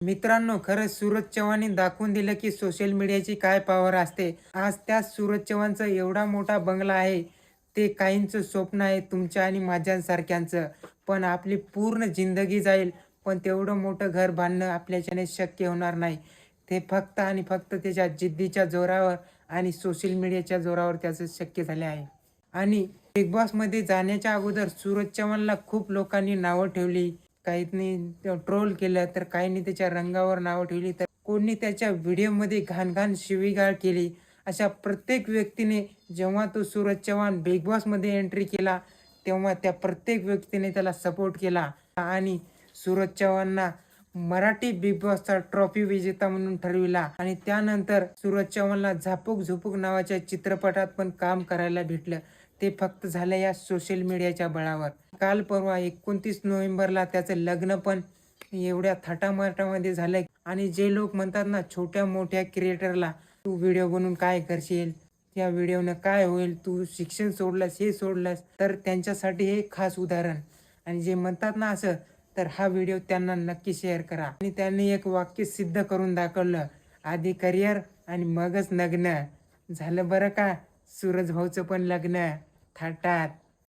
मित्रांनो खरंच सूरज चव्हाणने दाखवून दिलं की सोशल मीडियाची काय पॉवर असते. आज त्या सूरज चव्हाणचा एवढा मोठा बंगला आहे ते काहींचं स्वप्न आहे तुमच्या आणि माझ्यासारख्यांचं. पण आपली पूर्ण जिंदगी जाईल पण तेवढं मोठं घर बांधणं आपल्याच्याने शक्य होणार नाही. ते फक्त आणि फक्त त्याच्या जिद्दीच्या जोरावर आणि सोशल मीडियाच्या जोरावर त्याचं शक्य झाले आहे. आणि बिग बॉसमध्ये जाण्याच्या अगोदर सूरज चव्हाणला खूप लोकांनी नावं ठेवली. काहींनी ट्रोल केलं तर काहींनी त्याच्या रंगावर नावं ठेवली तर कोणी त्याच्या व्हिडिओमध्ये घाण घाण शिवीगाळ केली. अशा प्रत्येक व्यक्तीने जेव्हा तो सूरज चव्हाण बिग बॉसमध्ये एंट्री केला तेव्हा त्या प्रत्येक व्यक्तीने त्याला सपोर्ट केला. आणि सूरज चव्हाणना मराठी बिग बॉसचा ट्रॉफी विजेता म्हणून ठरविला. आणि त्यानंतर सूरज चव्हाणला झापूक झुपूक नावाच्या चित्रपटात पण काम करायला भेटलं. ते फक्त झालं या सोशल मीडियाच्या बळावर. काल परवा एकोणतीस नोव्हेंबरला त्याचं लग्न पण एवढ्या थाटामाटामध्ये झालंय. आणि जे लोक म्हणतात ना छोट्या मोठ्या क्रिएटरला तू व्हिडिओ बनवून काय करशील? त्या व्हिडिओनं काय होईल? तू शिक्षण सोडलंस हे सोडलंस. तर त्यांच्यासाठी हे खास उदाहरण. आणि जे म्हणतात ना असं तर हा व्हिडिओ त्यांना नक्की शेअर करा. आणि त्यांनी एक वाक्य सिद्ध करून दाखवलं आधी करिअर आणि मगच लग्न. झालं बरं का? सूरज भाऊचं पण लग्न. thật đẹp